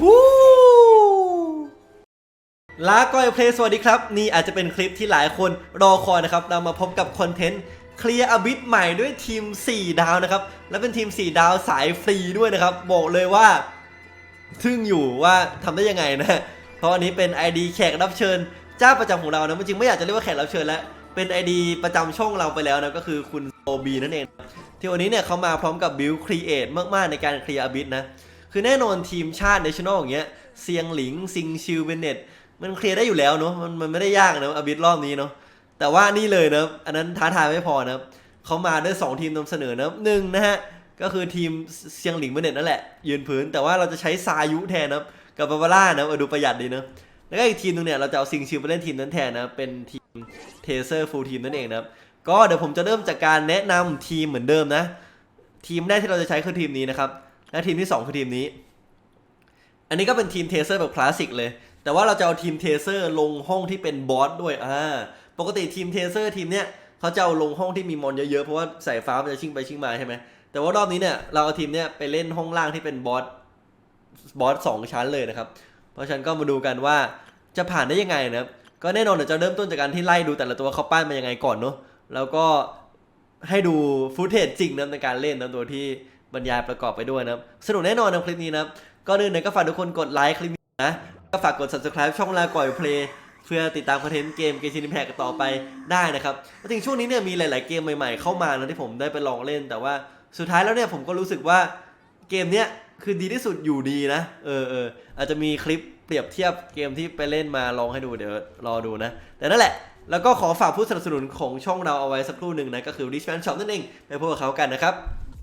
ฮู้ลาก้อยเพลย์สวัสดีครับ นี่อาจจะเป็นคลิปที่หลายคนรอคอยนะครับ เรามาพบกับคอนเทนต์เคลียร์อบิทใหม่ด้วยทีม 4 ดาวนะครับ และเป็นทีม 4 ดาวสายฟรีด้วยนะครับ บอกเลยว่าทึ่งอยู่ว่าทำได้ยังไงนะ เพราะอันนี้เป็น ID แขกรับเชิญเจ้าประจำของเรานะจริงไม่อยากจะเรียกว่าแขกรับเชิญแล้ว เป็น ID ประจำช่องเราไปแล้วนะก็คือคุณโอบีนั่นเอง ที่วันนี้เนี่ยเขามาพร้อมกับบิลครีเอทมากๆในการเคลียร์อบิทนะ คือแน่นอนทีมชาติเนชั่นอลอย่างเงี้ยเซียงหลิงซิงชิวเบนเน็ตมันเคลียร์ได้อยู่แล้วเนาะมันมันไม่ได้ยากนะอบิทรอบนี้เนาะแต่ว่านี่เลยนะอันนั้นท้าทายไม่พอนะเขามาด้วย 2 ทีมนำเสนอนะหนึ่งนะฮะก็คือทีมเซียงหลิงเบนเน็ตนั่นแหละ ยืนพื้น แต่ว่าเราจะใช้ซายุแทนนะกับบาบาร่านะเออดูประหยัดดีนะแล้วก็อีกทีมนึงเนี่ยเราจะเอาซิงชิวไปเล่นทีมนั้นแทนนะเป็นทีมเทเซอร์ฟูลทีมนั่นเองนะครับก็เดี๋ยวผมจะเริ่มจากการแนะนำทีมเหมือนเดิมนะ ทีมแรกที่เราจะใช้คือทีมนี้นะครับ และทีมที่ 2 คือทีมนี้ อันนี้ก็เป็นทีมเทเซอร์แบบคลาสสิกเลย แต่ว่าเราจะเอาทีมเทเซอร์ลงห้องที่เป็นบอสด้วยอ่าปกติทีมเทเซอร์ทีมเนี้ยเขาจะเอาลงห้องที่มีมอนเยอะๆ เพราะว่าสายฟ้ามันจะชิงไปชิงมาใช่ไหมแต่ว่ารอบนี้เนี่ยเราเอาทีมเนี้ยไปเล่นห้องล่างที่เป็นบอสบอสสองชั้นเลยนะครับ เพราะฉะนั้นก็มาดูกันว่าจะผ่านได้ยังไงนะครับก็แน่นอนเดี๋ยวจะเริ่มต้นจากการที่ไล่ดูแต่ละตัวเขาปั้นมายังไงก่อนเนาะแล้วก็ให้ดูฟุตเทจจริงนะในการเล่นนะตัวที่ บรรยายประกอบไปด้วยนะครับ สนุกแน่นอนนะคลิปนี้นะครับก็นื่นเลยก็ฝากทุกคนกดไลค์คลิปนี้นะ ก็ฝากกด subscribe ช่องลาก่อยเพลย์เพื่อติดตามคอนเทนต์เกมเกมชินิแพกต่อไปได้นะครับจริงช่วงนี้เนี่ยมีหลาย ๆ เกมใหม่ ๆ เข้ามานะที่ผมได้ไปลองเล่น แต่ว่าสุดท้ายแล้วเนี่ยผมก็รู้สึกว่าเกมเนี้ยคือดีที่สุดอยู่ดีนะ เออเอออาจจะมีคลิปเปรียบเทียบเกมที่ไปเล่นมาลองให้ดูเดี๋ยวรอดูนะ แต่นั่นแหละ แล้วก็ขอฝากผู้สนับสนุนของช่องเราเอาไว้สักครู่หนึ่งนะ ก็คือ Richman Shop นั่นเอง ไปพบกับเขากันนะครับ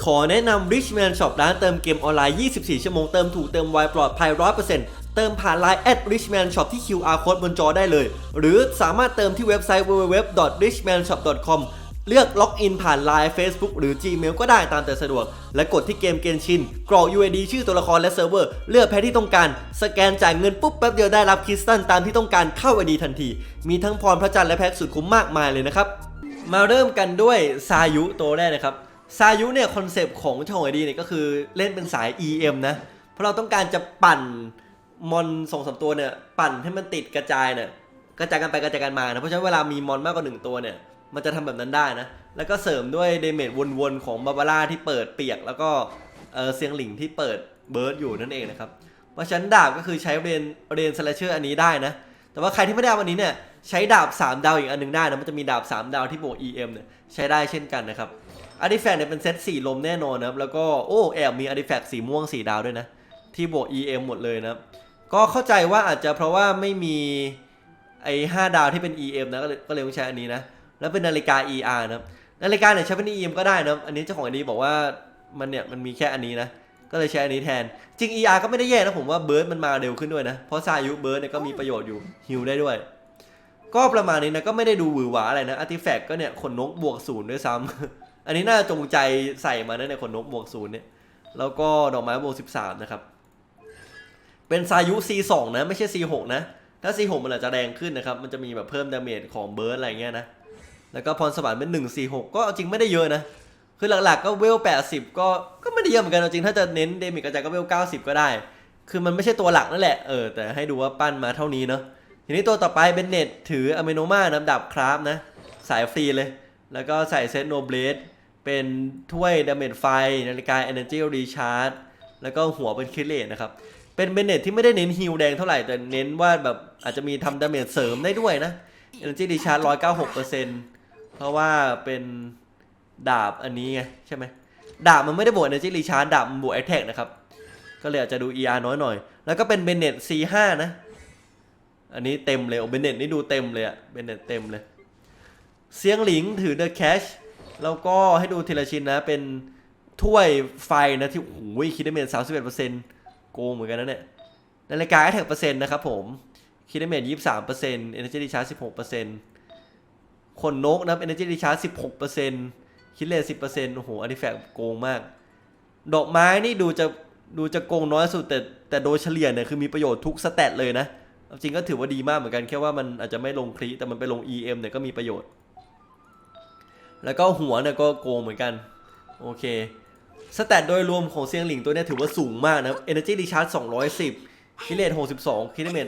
ขอแนะนำ Richman Shop ร้านเติมเกมออนไลน์ 24 ชั่วโมง เติมถูกเติมไวปลอดภัย 100%เติมผ่าน Line at Richman Shop ที่ QR code บนจอได้เลย หรือสามารถเติมที่เว็บไซต์ www.richmanshop.com เลือกล็อกอินผ่าน Line Facebook หรือ Gmail ก็ได้ตามแต่สะดวก และกดที่เกมเกนชิน กรอก UID ชื่อตัวละครและเซิร์ฟเวอร์ เลือกแพทที่ต้องการ สแกนจ่ายเงินปุ๊บแป๊บเดียวได้รับคริสตัลตามที่ต้องการเข้า ID ทันที มีทั้งพรพระจันทร์และแพ็กสุดคุ้มมากมายเลยนะครับ มาเริ่มกันด้วยซายุตัวแรกนะครับ ซายุเนี่ยคอนเซปต์ของช่องไอดีเนี่ยก็คือเล่นเป็นสาย EM นะ เพราะเราต้องการจะปั่นมอนสองสามตัวเนี่ยปั่นให้มันติดกระจายเนี่ยกระจายกันไปกระจายกันมานะ เพราะฉะนั้นเวลามีมอนมากกว่าหนึ่งตัวเนี่ยมันจะทำแบบนั้นได้นะ แล้วก็เสริมด้วยเดเมจวนๆ ของบาบาร่าที่เปิดเปียก แล้วก็เออเซียงหลิงที่เปิดเบิร์ดอยู่นั่นเองนะครับ เพราะฉะนั้นดาบก็คือใช้เรนเรนสแลเชอร์อันนี้ได้นะ แต่ว่าใครที่ไม่ได้เอาอันนี้เนี่ยใช้ดาบ 3 ดาวอีกอันหนึงได้นะ มันจะมีดาบ 3 ดาวที่บวก EM เนี่ยใช้ได้เช่นกันนะครับ อาร์ติแฟกต์เนี่ยเป็นเซตสีลมแน่นอนนะครับแล้วก็โอ้แอบมีอาร์ติแฟกต์สีม่วง4ดาวด้วยนะ ที่บวก EM หมดเลยนะครับ ก็เข้าใจว่าอาจจะเพราะว่าไม่มีไอ้5ดาวที่เป็น EM นะก็เลยก็เลยต้องใช้อันนี้นะ แล้วเป็นนาฬิกา ER นะครับนาฬิกาเนี่ยใช้เป็น EM ก็ได้นะครับอันนี้เจ้าของอันนี้บอกว่ามันเนี่ยมันมีแค่อันนี้นะก็เลยใช้อันนี้แทน จริง ER ก็ไม่ได้แย่นะผมว่าเบิร์ดมันมาเร็วขึ้นด้วยนะ เพราะซายุเบิร์ดเนี่ยก็มีประโยชน์อยู่ฮิลได้ด้วย ก็ประมาณนี้นะก็ไม่ได้ดูหวือหวาอะไรนะอาร์ติแฟกต์ก็เนี่ยขนนกบวกศูนย์ด้วยซ้ำ อันนี้น่าจะจงใจใส่มานะเนี่ยขนนกบวกศูนย์เนี่ย แล้วก็ดอกไม้บวกสิบสามนะครับ เป็นซายุ C2 นะ ไม่ใช่ C6 นะ ถ้า C6 มันอาจจะแรงขึ้นนะครับ มันจะมีแบบเพิ่มดาเมจของเบิร์ดอะไรเงี้ยนะ แล้วก็พรสวรรค์เป็น 1 4 6 ก็จริงไม่ได้เยอะนะ คือหลักๆก็เวล 80 ก็ก็ไม่ได้เยอะเหมือนกัน จริงถ้าจะเน้นเดมิกระจายก็เวล 90 ก็ได้ คือมันไม่ใช่ตัวหลักนั่นแหละ เออ แต่ให้ดูว่าปั้นมาเท่านี้เนาะ ทีนี้ตัวต่อไปเป็นเน็ตถืออเมโนมานะดับคราฟนะ สายฟรีเลย แล้วก็ใส่เซตโนเบลด เป็นถ้วยดาเมจไฟนาฬิกา Energy Recharge แล้วก็หัวเป็นคิเลตนะครับ เป็นเบนเนตที่ไม่ได้เน้นฮิลแดงเท่าไหร่ แต่เน้นว่าแบบอาจจะมีทำดาเมจเสริมได้ด้วยนะ Energy Recharge 196%เพราะว่าเป็นดาบอันนี้ไง ใช่ไหมดาบมันไม่ได้บวก Energy Recharge ดาบมันบวก Attack นะครับ ก็เลยอาจจะดู ER น้อยหน่อย แล้วก็เป็นเบนเนต C5 นะ อันนี้เต็มเลยโอเบนเนตนี่ดูเต็มเลยอะเบนเนตเต็มเลย เสียงหลิงถือ The Cash แล้วก็ให้ดูทีละชิ้นนะ เป็นถ้วยไฟนะที่โอ้ยคิดได้เมจ31%โกงเหมือนกันนะเนี่ยนาฬิกาแอทแทกเปอร์เซ็นต์นะครับผมคิดได้เมจ23% Energy Recharge 16%ขนนกนะครับ Energy Recharge 16%คิดเลท10%โอ้โหอันนี้แฟกโกงมาก ดอกไม้นี่ดูจะดูจะโกงน้อยสุดแต่แต่โดยเฉลี่ยเนี่ยคือมีประโยชน์ทุกสเตตเลยนะจริงก็ถือว่าดีมากเหมือนกันแค่ว่ามันอาจจะไม่ลงคลีแต่มันไปลง EM เนี่ยก็มีประโยชน์ แล้วก็หัวเนี่ยก็โกงเหมือนกัน โอเค สแตทโดยรวมของเซียงหลิงตัวนี้ถือว่าสูงมากนะครับ Energy Recharge 210คิเลต62คิเลเมต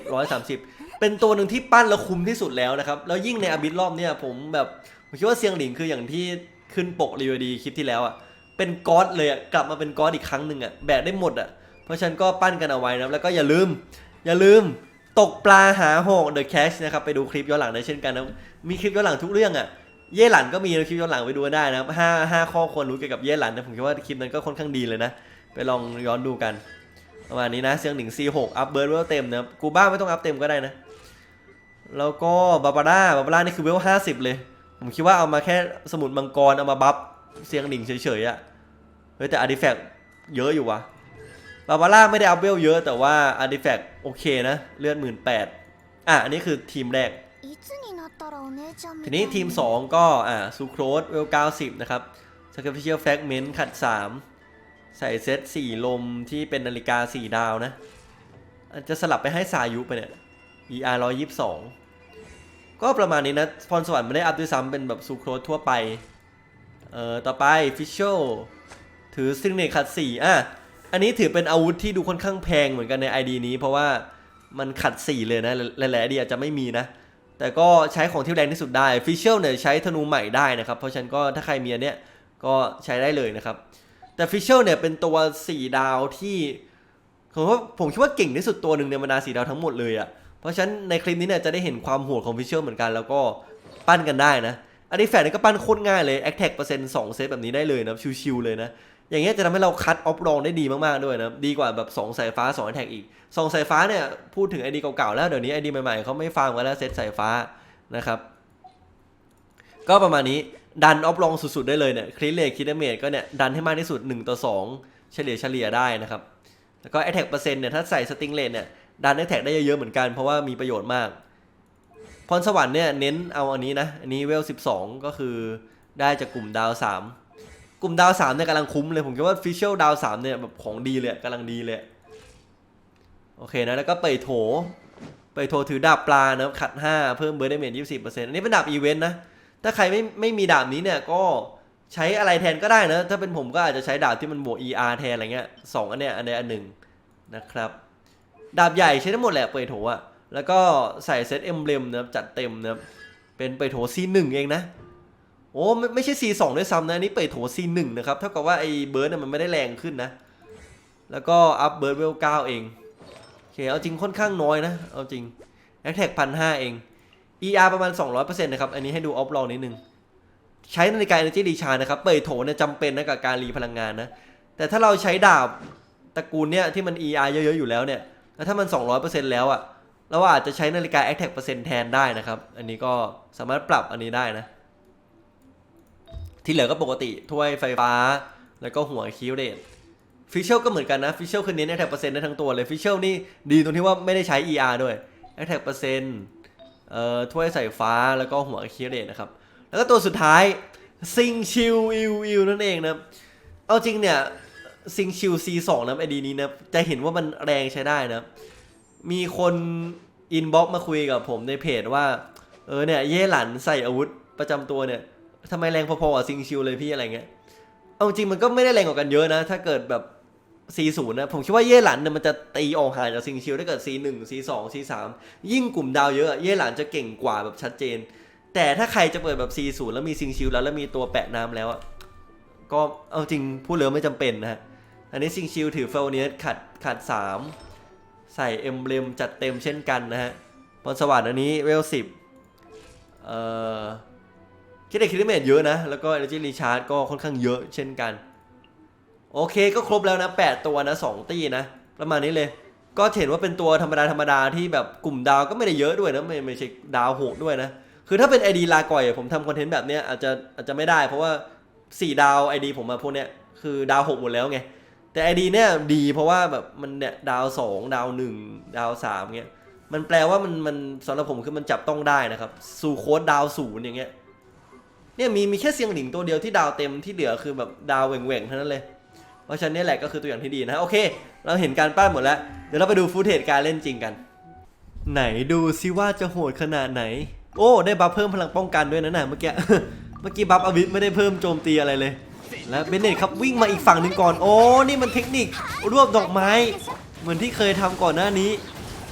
130 เป็นตัวหนึ่งที่ปั้นแล้วคุ้มที่สุดแล้วนะครับ แล้วยิ่งในอบิทรอบเนี่ยผมแบบผมคิดว่าเซียงหลิงคืออย่างที่ขึ้นปกรีวิวดีคลิปที่แล้วอะเป็นก๊อตเลยอะกลับมาเป็นก๊อตอีกครั้งหนึ่งอะแบกได้หมดอะเพราะฉะนันก็ปั้นกันเอาไว้นะแล้วก็อย่าลืม อย่าลืมตกปลาหาหอก The Cash นะครับไปดูคลิปย้อนหลังได้เช่นกันนะมีคลิปย้อนหลังทุกเรื่องอะ เย่หลันก็มีคลิปย้อนหลังไปดูได้นะครับห้าห้าข้อควรรู้เกี่ยวกับเย่หลันนะผมคิดว่าคลิปนั้นก็ค่อนข้างดีเลยนะ ไปลองย้อนดูกัน ประมาณนี้นะเซียงหนิง C6 อัพเบิร์ดเวลเต็มนะครับกูบ้าไม่ต้องอัพเต็มก็ได้นะ แล้วก็บาบาร่าบาบาร่านี่คือเวล50เลย ผมคิดว่าเอามาแค่สมุดมังกรเอามาบัฟเซียงหนิงเฉยๆอะเฮ้ยแต่อาร์ติแฟกต์เยอะอยู่วะบาบาร่าไม่ได้อัพเวลเยอะแต่ว่าอาร์ติแฟกต์โอเคนะเลือดหมื่นแปดอะอันนี้คือทีมแรก ทีนี้ทีม 2 ก็อ่าซูโครสเวล 90 นะครับ Sacrificial Fragment ขัด 3 ใส่เซต4 ลมที่เป็นนาฬิกา 4 ดาวนะ จะสลับไปให้สายุไปเนี่ย ER 122 ก็ประมาณนี้นะ พรสวรรค์ไม่ได้อัพด้วยซ้ำเป็นแบบซูโครสทั่วไป เอ่อ ต่อไป Official ถือซิงเนตขัด 4 อะ อันนี้ถือเป็นอาวุธที่ดูค่อนข้างแพงเหมือนกันใน ID นี้ เพราะว่ามันขัด 4 เลยนะ หลายๆ ID อาจจะไม่มีนะ แต่ก็ใช้ของที่แรงที่สุดได้ฟิชเชลเนี่ยใช้ธนูใหม่ได้นะครับ เพราะฉะนั้นก็ถ้าใครมีอันเนี้ยก็ใช้ได้เลยนะครับ แต่ฟิชเชลเนี่ยเป็นตัว 4 ดาวที่ผมว่าผมคิดว่าเก่งที่สุดตัวหนึ่งในบรรดา4ดาวทั้งหมดเลยอะ่ะเพราะฉะนั้นในคลิปนี้เนี่ยจะได้เห็นความโหดของฟิชเชลเหมือนกันแล้วก็ปั้นกันได้นะอันนี้แฟนนี่ก็ปั้นโคตรง่ายเลยแอคแท็กเปอร์เซ็นต์สองเซตแบบนี้ได้เลยนะชิวๆเลยนะ อย่างเงี้ยจะทำให้เราคัดออฟรองได้ดีมากๆด้วยนะดีกว่าแบบ2สายฟ้า2แท็กอีกสองสายฟ้าเนี่ยพูดถึงไอดีเก่าๆแล้วเดี๋ยวนี้ไอดีใหม่ๆเขาไม่ฟังกันแล้วเซตสายฟ้านะครับก็ประมาณนี้ดันออฟรองสุดๆได้เลยเนี่ยคลิเลคคิดเมจก็เนี่ยดันให้มากที่สุด 1 ต่อ 2 เฉลี่ยเฉลี่ยได้นะครับแล้วก็แอ t แท็กเปอร์เซ็นต์เนี่ยถ้าใส่สติงเลนเนี่ยดันแอ t แท็กได้เยอะๆเหมือนกันเพราะว่ามีประโยชน์มากพรสวรรค์เนี่ยเน้นเอาอันนี้นะ อันนี้เวล 12 ก็คือได้จากกลุ่มดาว 3 กลุ่มดาว3เนี่ยกำลังคุ้มเลย ผมคิดว่าฟิชเชลดาว3เนี่ยแบบของดีเลยกำลังดีเลย โอเคนะ แล้วก็เปโถ เปโถถือดาบปลานะครับขัด5เพิ่มเบอร์ดเมจ20%อันนี้เป็นดาบอีเวนต์นะ ถ้าใครไม่ไม่มีดาบนี้เนี่ยก็ใช้อะไรแทนก็ได้นะ ถ้าเป็นผมก็อาจจะใช้ดาบที่มันบวก ER แทนอะไรเงี้ยสองอันเนี้ยอันใดอันหนึ่งนะครับ ดาบใหญ่ใช้ได้งหมดแหละเปยโถอะแล้วก็ใส่เซตเอ็มเบลมนะครับจัดเต็มนะครับเป็นเปยโถ C1 เองนะ โอ้ไม่ไม่ใช่ C2 ด้วยซ้ำนะนี่เปยโถ C1 นะครับเท่ากับว่าไอ้เบิร์ดน่ะมันไม่ได้แรงขึ้นนะ แล้วก็อัพเบิร์ดเวล9เองโอเคเอาจริงค่อนข้างน้อยนะ เอาจริงแอคแท็กพันห้าเอง ER ประมาณ 200%นะครับ อันนี้ให้ดูออฟลองนิดนึง ใช้นาฬิกา Energy Recharge นะครับเปิดโถเนี่ยจำเป็นนะกับการรีพลังงานนะ แต่ถ้าเราใช้ดาบตระกูลเนี่ยที่มัน ER เยอะๆอยู่แล้วเนี่ยแล้วถ้ามัน 200%แล้วอะเราอาจจะใช้นาฬิกา Attack เปอร์เซ็นต์แทนได้นะครับ อันนี้ก็สามารถปรับอันนี้ได้นะ ที่เหลือก็ปกติถ้วยไฟฟ้า แล้วก็หัวคิวเรตฟิชเชลก็เหมือนกันนะฟิชเชลคือเน้น Attack เปอร์เซ็นต์ได้ทั้งตัวเลยฟิชเชลนี่ดีตรงที่ว่าไม่ได้ใช้ ER ด้วย Attack เปอร์เซ็นต์เอ่อถ้วยใสายฟ้าแล้วก็หัวคิวเรตนะครับแล้วก็ตัวสุดท้ายซิงชิวอิวอิวนั่นเองนะเอาจริงเนี่ยซิงชิว C2 นะไอดีนี้นะจะเห็นว่ามันแรงใช้ได้นะมีคนอินบ็อกมาคุยกับผมในเพจว่า เออเนี่ยเย่หลันใส่อาวุธประจำตัวเนี่ย ทำไมแรงพอๆกับซิงชิวเลยพี่อะไรเงี้ย เอาจริงมันก็ไม่ได้แรงกว่ากันเยอะนะ ถ้าเกิดแบบ C0 นะผมคิดว่าเย่หลันเนี่ยมันจะตีออกห่างจากซิงชิวถ้าเกิด C1 C2 C3 ยิ่งกลุ่มดาวเยอะเย่หลันจะเก่งกว่าแบบชัดเจน แต่ถ้าใครจะเปิดแบบ C0 แล้วมีซิงชิวแล้วแล้วมีตัวแปะน้ำแล้วอะก็เอาจริงพูดเลยว่าไม่จำเป็นนะฮะอันนี้ซิงชิวถือเฟลเนียสขัดขัด 3 ใส่เอ็มเบลมจัดเต็มเช่นกันนะฮะพรสวรรค์อันนี้เวล10เอ่อ คิดได้คิดได้เมทเยอะนะ แล้วก็ Energy Recharge ก็ค่อนข้างเยอะเช่นกัน โอเคก็ครบแล้วนะ 8 ตัวนะ 2 ตีนะ ประมาณนี้เลย ก็เห็นว่าเป็นตัวธรรมดาธรรมดาที่แบบกลุ่มดาวก็ไม่ได้เยอะด้วยนะ ไม่ไม่ใช่ดาวโหดด้วยนะ คือถ้าเป็น ID ลาก่อยผมทำคอนเทนต์แบบเนี้ยอาจจะอาจจะไม่ได้ เพราะว่า 4 ดาว ID ผมมาพวกเนี้ยคือดาว6หมดแล้วไง แต่ ID เนี่ยดีเพราะว่าแบบมันเนี่ยดาว 2 ดาว 1 ดาว3เงี้ยมันแปลว่ามันมันสำหรับผมคือมันจับต้องได้นะครับสู่โค้ดดาวศูนย์อย่างเงี้ย เนี่ยมีมีแค่เซียงหลิงตัวเดียวที่ดาวเต็มที่เหลือคือแบบดาวเหว่งๆเท่านั้นเลย เพราะฉะนั้นนี่แหละก็คือตัวอย่างที่ดีนะโอเค เราเห็นการปั้นหมดแล้ว เดี๋ยวเราไปดูฟูเทจการเล่นจริงกัน ไหนดูซิว่าจะโหดขนาดไหน โอ้ได้บัฟเพิ่มพลังป้องกันด้วยนะน่ะเมื่อกี้เมื่อกี้บัฟอวิทไม่ได้เพิ่มโจมตีอะไรเลย และเบนเนตครับวิ่งมาอีกฝั่งหนึ่งก่อนโอ้นี่มันเทคนิครวบดอกไม้ เหมือนที่เคยทำก่อนหน้านี้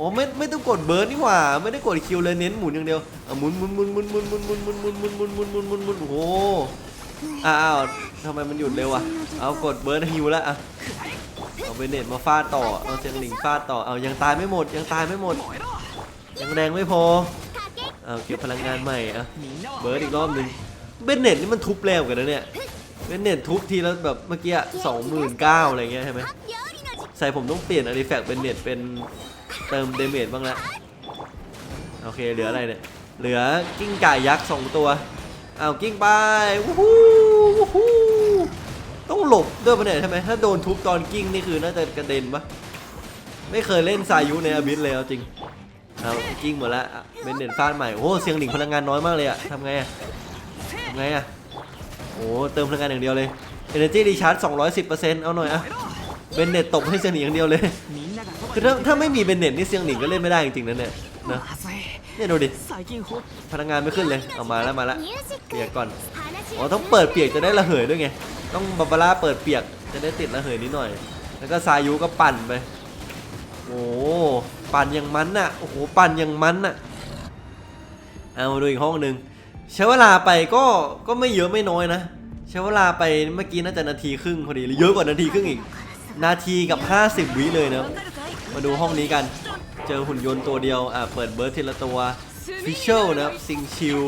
โอ้ไม่ไม่ต้องกดเบิร์ดนี่หว่า ไม่ได้กดคิวเลยเน้นหมุนอย่างเดียวหมุนหมุนหมุนหมุนหมุนหมุนหมุนหมุนหมุนหมุนหมุนหมุนหมุนหมุนหมุนโอ้โหอ้าวทำไมมันหยุดเร็วอะเอากดเบิร์นฮิวแล้วอะเอาเบเนตมาฟาดต่อเอาเซนหลิงฟาดต่อเอายังตายไม่หมดยังตายไม่หมดยังแรงไม่พอเอาเก็บพลังงานใหม่อะเบิร์นอีกรอบหนึ่งเบเนตนี่มันทุบแล้วกันนะเนี่ยเบเนตทุบทีแล้วแบบเมื่อกี้สองหมื่นเก้าอะไรเงี้ยใช่ไหมใส่ผมต้องเปลี่ยนอาริแฟกเบเนตเป็น เติมเดเมจบ้างละโอเคเหลืออะไรเนี่ย เหลือกิ้งก่ายักษ์สองตัว เอากิ้งไปวู้ฮู้วู้ฮู้ต้องหลบด้วยปะเนี่ยใช่ไหมถ้าโดนทุบตอนกิ้งนี่คือน่าจะกระเด็นปะไม่เคยเล่นสายุในอบิสเลยจริงเอากิ้งหมดละเบนเดนฟาดใหม่ โอ้เสียงหนิงพลังงานน้อยมากเลยอะทำไงอะทำไงอะโอ้เติมพลังงานอย่างเดียวเลย Energy Recharge 210%เอาหน่อยอะเบนเดนตตกให้เสียงหนิงอย่างเดียวเลย คือถ้าถ้าไม่มีเบนเน็ตนี่เซียงหนิงก็เล่นไม่ได้จริงๆนะเนี่ยนะเนี่ยดูดิพนักงานไม่ขึ้นเลยเอามาแล้วมาแล้วเปียกก่อนอ๋อต้องเปิดเปียกจะได้ระเหยด้วยไงต้องบาบาร่าเปิดเปียกจะได้ติดระเหยนิดหน่อย แล้วก็ซายุก็ปั่นไปโอ้ปั่นอย่างมันน่ะโอ้โหปั่นอย่างมันน่ะเอามาดูอีกห้องหนึ่งใช้เวลาไปก็ก็ไม่เยอะไม่น้อยนะใช้เวลาไปเมื่อกี้น่าจะนาทีครึ่งพอดีหรือเยอะกว่านาทีครึ่งอีก นาทีกับ 50 วิเลยนะ มาดูห้องนี้กัน เจอหุ่นยนต์ตัวเดียว อะเปิดเบิร์ดทีละตัว ฟิชเชลนะครับซิงชิล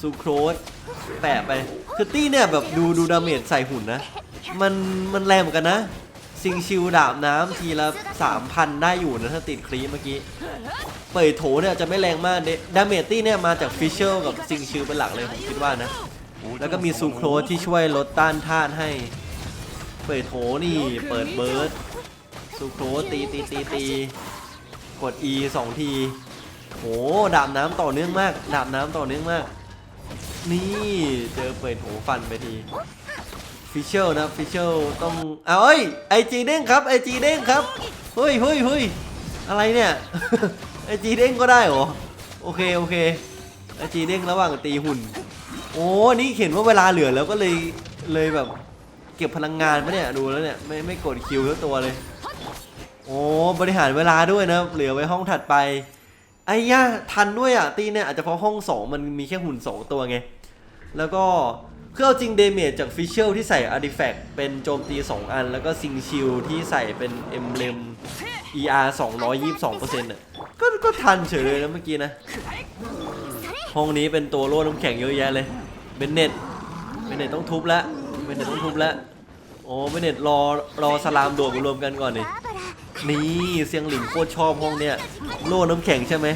ซูโครสแปะไปคือตี้เนี่ยแบบดูดูดาเมจใส่หุ่นนะ มันมันแรงเหมือนกันนะ ซิงชิลดาบน้ำทีละ 3,000 ได้อยู่นะ ถ้าติดคลีเมื่อกี้ เปิดโถเนี่ยจะไม่แรงมากเดดาเมจตี้เนี่ยมาจากฟิชเชลกับซิงชิลเป็นหลักเลยผมคิดว่านะ แล้วก็มีซูโครสที่ช่วยลดต้านทานให้ เปิดโถนี่เปิดเบิร์ด ซูโครสตีตีตีตีกด E สองทีโหดาบน้ำต่อเนื่องมาก ดาบน้ำต่อเนื่องมาก นี่เจอเปิดโถฟันไปทีฟิชเชลนะฟิชเชลต้องเอาเอ้ยไอจีเด้งครับไอจีเด้งครับเฮ้ยเฮ้ยเฮ้ยอะไรเนี่ยไอจีเด้งก็ได้เหรอโอเคโอเคไอจีเด้งระหว่างตีหุ่น โอ้นี่เห็นว่าเวลาเหลือแล้วก็เลยเลยแบบ เก็บพลังงานปะเนี่ยดูแล้วเนี่ยไม่ไม่กดคิวทั้งตัวเลย โอ้บริหารเวลาด้วยนะเหลือไว้ห้องถัดไป ไอ้ย่าทันด้วยอะ ตีเนี่ยอาจจะเพราะห้อง2มันมีแค่หุ่น2ตัวไง แล้วก็คือเอาจริงเดเมจจากฟิชเชลที่ใส่อาร์ติแฟกต์เป็นโจมตี 2 อัน แล้วก็ซิงชิลที่ใส่เป็นเอ็มเลม ER 222%อะก็ก็ทันเฉยเลยนะเมื่อกี้นะ ห้องนี้เป็นตัวโล่น้ำแข็งเยอะแยะเลยเบนเน็ตเบนเน็ตต้องทุบแล้วเบนเน็ตต้องทุบแล้ว โอ้ไม่เน็ตรอรอสลามโดดมรวมกันก่อนนี่นี่เสียงหลิงโคตรชอบห้องเนี่ยโล่น้ำแข็งใช่ไหม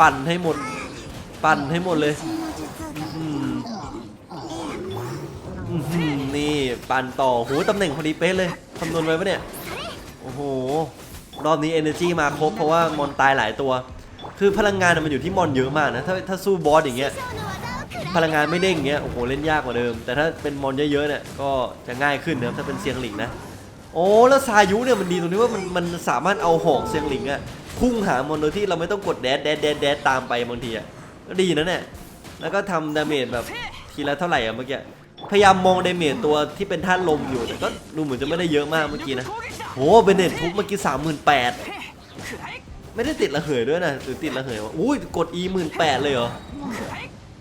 ปั่นให้หมด ปั่นให้หมดเลยนี่ปั่นต่อหูตำแหน่งพอดีเป๊ะเลยคำนวณไว้ปะเนี่ยโอ้โหรอบนี้ Energy มาครบเพราะว่ามอนตายหลายตัว คือพลังงานมันอยู่ที่มอนเยอะมากนะถ้าถ้าสู้บอสอย่างเงี้ย พลังงานไม่เด้งอย่างเงี้ยโอ้โหเล่นยากกว่าเดิม แต่ถ้าเป็นมอนเยอะๆเนี่ยก็จะง่ายขึ้นนะครับถ้าเป็นเซียงหลิงนะโอ้แล้วซายุเนี่ยมันดีตรงที่ว่ามันมันสามารถเอาหอกเซียงหลิงอะพุ่งหามอนโดยที่เราไม่ต้องกดแดดแดดแดดแดดตามไปบางทีอะก็ดีนะเนี่ยแล้วก็ทำดาเมจแบบทีละเท่าไหร่อะเมื่อกี้พยายามมองดาเมจตัวที่เป็นท่านลมอยู่แต่ก็ดูเหมือนจะไม่ได้เยอะมากเมื่อกี้นะโหเบนเน็ตทุบเมื่อกี้สามหมื่นแปดไม่ได้ติดระเหยด้วยนะหรือติดระเหยวะอุ้ยกด E หมื่นแปดเลยเหรอ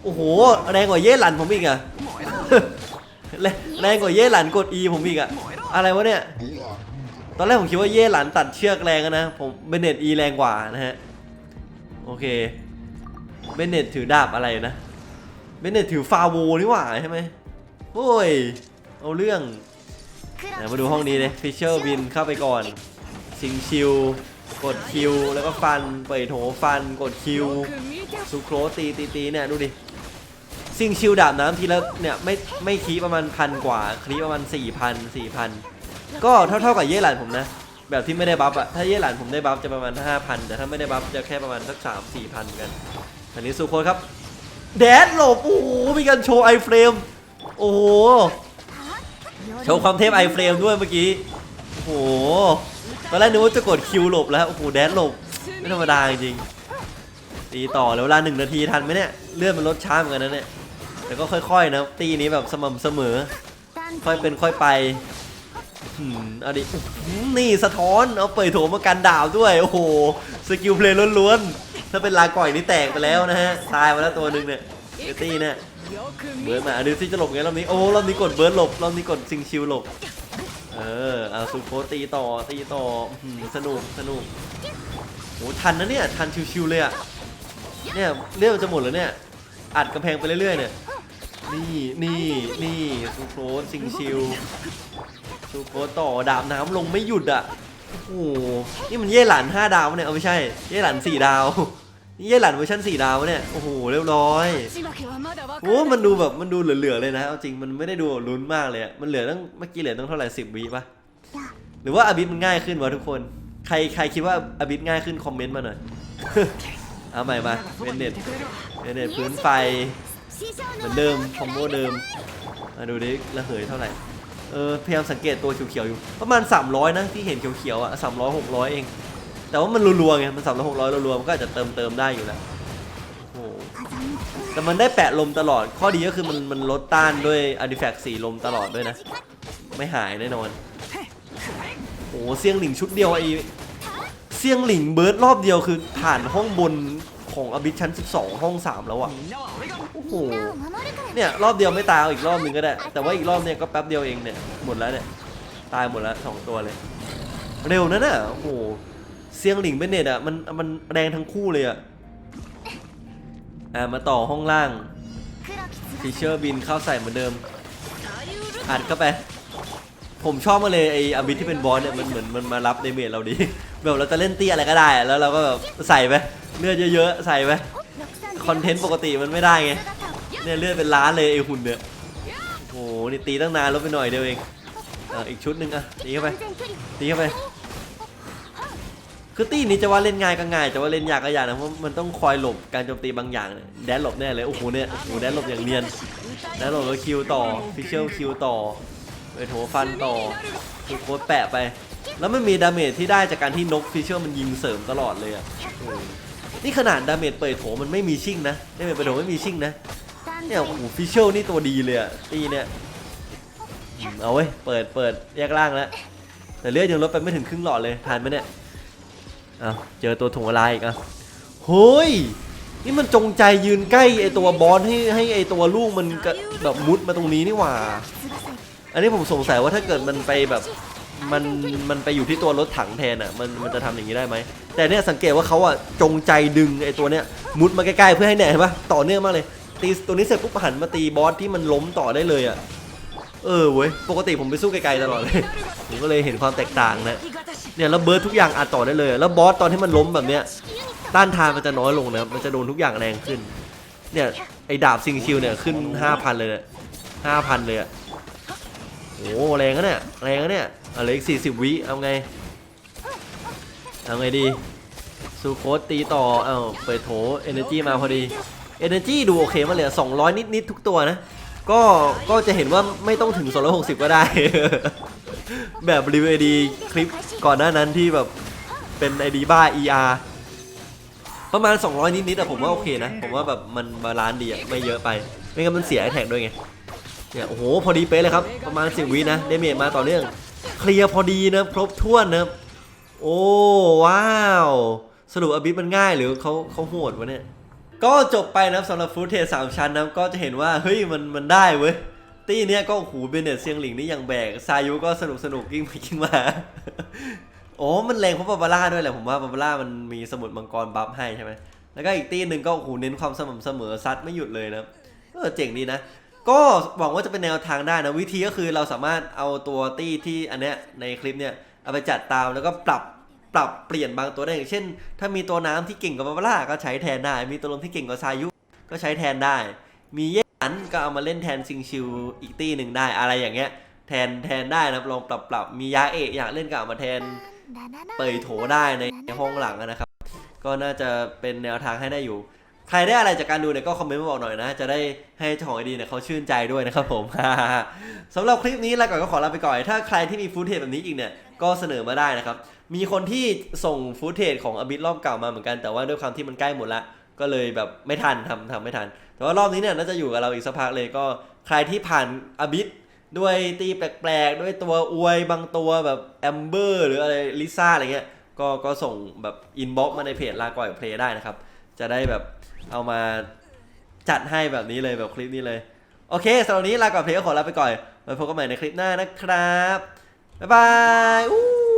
โอ้โห แรงกว่าเย่หลันผมอีกอะแรงแรงกว่าเย่หลันกด E ผมอีกอะอะไรวะเนี่ย ตอนแรกผมคิดว่าเย่หลันตัดเชือกแรงอะนะ ผมเบนเน็ต E แรงกว่านะฮะ โอเค เบนเน็ตถือดาบอะไรนะ เบนเน็ตถือฟาโวนี่หว่าใช่ไหมโอ้ย เอาเรื่องไหนมาดูห้องนี้เลยฟิชเชอร์บินเข้าไปก่อนซิงชิลกดคิว แล้วก็ฟันเปิดโถฟัน กดคิวซูโครสตีตีตีเนี่ย ดูดิ ซิงชิลดาบน้ำทีละเนี่ยไม่ไม่คีประมาณพันกว่าคีประมาณสี่พันสี่พันก็เท่าเท่ากับเย่หลานผมนะ แบบที่ไม่ได้บัฟอะถ้าเย่หลานผมได้บัฟจะประมาณห้าพันแต่ถ้าไม่ได้บัฟจะแค่ประมาณสักสามสี่พันกันอันนี้สุโคนครับแดดหลบโอ้โหมีการโชว์ไอเฟรมโอ้โหโชว์ความเทพไอเฟรมด้วยเมื่อกี้โอ้โหตอนแรกนึกว่าจะกดคิวหลบแล้วโอ้โหแดดหลบไม่ธรรมดาจริงตีต่อแล้วเวลาหนึ่งนาทีทันไหมเนี่ย เลื่อนมันลดช้าเหมือนกันนะเนี่ย แต่ก็ค่อยๆนะตีนี้แบบสม่ำเสมอ ค่อยเป็นค่อยไปหืมเอาดิ นี่สะท้อน เอาเปิดโถมากันดาวด้วย โอ้โห สกิลเพลย์ล้วนๆ ถ้าเป็นลาก่อยนี่แตกไปแล้วนะฮะ ตายมาแล้วตัวหนึ่งเนี่ยเอตี้เนี่ย เบิร์ดมาดูซิจะหลบไงรอบนี้ โอ้รอบนี้กดเบิร์ดหลบ รอบนี้กดซิงชิลหลบ เออ เอาซูโคตีต่อ ตีต่อ สนุก สนุกโหทันนะเนี่ย ทันชิวๆเลยอะเนี่ยเรื่องจะหมดแล้วเนี่ย อัดกำแพงไปเรื่อยๆเนี่ย นี่นี่นี่ซูโคสซิงชิลซูโคสต่อดาบน้ำลงไม่หยุดอะโอ้โหนี่มันเย่หลันห้าดาวเนี่ยเอาไม่ใช่ เย่หลันสี่ดาวนี่เย่หลันเวอร์ชันสี่ดาวเนี่ยโอ้โหเรียบร้อยโอ้มันดูแบบมันดูเหลือๆเลยนะเอาจริงมันไม่ได้ดูลุ้นมากเลยอะมันเหลือตั้งเมื่อกี้เหลือตั้งเท่าไหร่สิบวิปะหรือว่าอาบิสมันง่ายขึ้นวะทุกคน ใครใครคิดว่าอาบิสง่ายขึ้นคอมเมนต์มาหน่อยเอาใหม่มาเวนเน็ตเวนเน็ตพื้นไฟ เหมือนเดิมคอมโบเดิมมาดูดิระเหยเท่าไหร่เออพยายามสังเกตตัวเขียวๆอยู่ประมาณ 300 นะที่เห็นเขียวๆอะ300 600เอง แต่ว่ามันรัวๆไงมัน300 600รัวๆมันก็อาจจะเติมเติมได้อยู่แล้วโอ้โหแต่มันได้แปะลมตลอดข้อดีก็คือมันมันลดต้านด้วยอาร์ติแฟกต์สีลมตลอดด้วยนะ ไม่หายแน่นอนโอ้โหเสียงหลิงชุดเดียวไอ้เสียงหลิงเบิร์ดรอบเดียวคือผ่านห้องบนของอบิชชั้น 12 ห้อง 3 แล้วอะ โอ้โหเนี่ยรอบเดียวไม่ตายเอาอีกรอบหนึ่งก็ได้ แต่ว่าอีกรอบเนี่ยก็แป๊บเดียวเองเนี่ยหมดแล้วเนี่ยตายหมดแล้วสองตัวเลย เร็วนะน่ะโอ้โหเซียงหลิงเบนเน็ตอะมันมันแรงทั้งคู่เลยอะอ่ามาต่อห้องล่างฟิชเชอร์บินเข้าใส่เหมือนเดิมอัดเข้าไป ผมชอบมาเลยไอ้อบิทที่เป็นบอสเนี่ยมันเหมือนมันมารับในเมจเราดี แบบเราจะเล่นเตี้ยอะไรก็ได้อะแล้วเราก็แบบใส่ไปเลือดเยอะๆใส่ไปคอนเทนต์ปกติมันไม่ได้ไง เนี่ยเลือดเป็นล้านเลยไอ้หุ่นเนี่ยโอ้โหนี่ตีตั้งนานลดไปหน่อยเดียวเองอะอีกชุดหนึ่งอะตีเข้าไปตีเข้าไปคือตีนี้จะว่าเล่นง่ายก็ง่ายจะว่าเล่นยากก็ยากนะเพราะมันต้องคอยหลบการโจมตีบางอย่าง แดนหลบแน่เลยโอ้โหเนี่ยโอ้โหแดนหลบอย่างเนียนแดนหลบแล้วคิวต่อฟิชเชลคิวต่อไปโถฟันต่อถูกโคตรแปะไป แล้วมันมีดาเมจที่ได้จากการที่นกฟิชเชลมันยิงเสริมตลอดเลยอะนี่ขนาดดาเมจเปิดโถมันไม่มีชิ่งนะดาเมจเปิดโถไม่มีชิ่งนะ เนี่ยโอ้โหฟิชเชลนี่ตัวดีเลยอะตีเนี่ยอืมเอาเว้ยเปิดเปิดแยกล่างแล้วแต่เลือดยังลดไปไม่ถึงครึ่งหลอดเลยทานไหมเนี่ยเอาเจอตัวถุงละลายอีกอะเฮ้ยนี่มันจงใจยืนใกล้ไอตัวบอสให้ให้ไอตัวลูกมันกะแบบมุดมาตรงนี้นี่หว่า อันนี้ผมสงสัยว่าถ้าเกิดมันไปแบบมันมันไปอยู่ที่ตัวรถถังแทนอะมันมันจะทำอย่างนี้ได้ไหมแต่เนี่ยสังเกตว่าเขาอะจงใจดึงไอตัวเนี้ยมุดมาใกล้ๆเพื่อให้เนี่ยเห็นปะต่อเนื่องมากเลย ตีตัวนี้เสร็จปุ๊บหันมาตีบอสที่มันล้มต่อได้เลยอะ เออเว้ย ปกติผมไปสู้ไกลๆตลอดเลย ผมก็เลยเห็นความแตกต่างนะ เนี่ยแล้วเบิร์ดทุกอย่างอัดต่อได้เลย แล้วบอสตอนที่มันล้มแบบเนี้ย ต้านทานมันจะน้อยลงนะ มันจะโดนทุกอย่างแรงขึ้น เนี่ยไอ้ดาบซิงชิลเนี่ยขึ้น 5,000 เลยเนี่ย5,000เลยอะโอ้แรงนะเนี่ย แรงนะเนี่ยเอาเหลยอีก40วิเอาไง เอาไงดี ซูโคสตีต่อ เอ้าเปิดโถ Energy มาพอดี Energy ดูโอเคมาเลยอ200 นิดๆทุกตัวนะ ก็ก็จะเห็นว่าไม่ต้องถึง 260 ก็ได้ แบบรีวิว ID คลิปก่อนหน้านั้นที่แบบเป็น ID บ้า ER ประมาณ 200 นิดๆแต่ผมว่าโอเคนะ ผมว่าแบบมันบาลานซ์ดีอะไม่เยอะไป ไม่งั้นมันเสียไอแท็กด้วยไงเนี่ยโอ้โห พอดีเป๊ะเลยครับ ประมาณ 10 วินะเดเมจมาต่อเนื่อง เคลียร์พอดีนะครบถ้วนนะโอ้ว้าว สรุปอบิสมันง่ายหรือเขาเขาโหดวะเนี่ย ก็จบไปนะสำหรับฟูเทสสามชั้นนะก็จะเห็นว่าเฮ้ยมันมันได้เว้ยตีเนี้ยก็โอ้โหูเบเนตเซียงหลิงนี่ยังแบกซายุก็สนุกสนุกกิ้งไปกิ้งมาโอ้มันแรงเพราะบาบาร่าด้วยแหละผมว่าบาบาร่ามันมีสมุดมังกรบัฟให้ใช่ไหมแล้วก็อีกตีหนึ่งก็โอ้โหเน้นความสม่ำเสมอซัดไม่หยุดเลยนะเออเจ๋งดีนะก็หวังว่าจะเป็นแนวทางได้นะวิธีก็คือเราสามารถเอาตัวตี้ที่อันเนี้ยในคลิปเนี้ยเอาไปจัดตามแล้วก็ปรับ ปรับเปลี่ยนบางตัวได้อย่างเช่น ถ้ามีตัวน้ำที่เก่งกว่าบาบาร่าก็ใช้แทนได้ มีตัวลมที่เก่งกว่าซายุก็ใช้แทนได้ มีเย่หนก็เอามาเล่นแทนซิงชิวอีกตี้หนึ่งได้อะไรอย่างเงี้ยแทนแทนได้นะลองปรับปรับมียาเอะอยากเล่นก็เอามาแทนเปยโถได้ในห้องหลังนะครับ ก็น่าจะเป็นแนวทางให้ได้อยู่ ใครได้อะไรจากการดูเนี่ยก็คอมเมนต์มาบอกหน่อยนะ จะได้ให้เจ้าของไอดีเนี่ยเขาชื่นใจด้วยนะครับผม สำหรับคลิปนี้ลาก่อนก็ขอลาไปก่อน ถ้าใครที่มีฟูตเทจแบบนี้อีกเนี่ยก็เสนอมาได้นะครับ มีคนที่ส่งฟูตเทจของอบิทรอบเก่ามาเหมือนกัน แต่ว่าด้วยความที่มันใกล้หมดละ ก็เลยแบบไม่ทันทำทำไม่ทัน แต่ว่ารอบนี้เนี่ยน่าจะอยู่กับเราอีกสักพักเลยก็ใครที่ผ่านอบิทด้วยตีแปลกๆ ด้วยตัวอวยบางตัวแบบแอมเบอร์หรืออะไรลิซ่าอะไรเงี้ย ก็ก็ส่งแบบอินบ็อกมาในเพจลาก่อยเพลย์ได้นะครับ จะได้แบบ เอามาจัดให้แบบนี้เลยแบบคลิปนี้เลย โอเคสำหรับนี้ลาก่อนเพลงก็ขอลาไปก่อนไว้พบกันใหม่ในคลิปหน้านะครับ บ๊ายบายอู้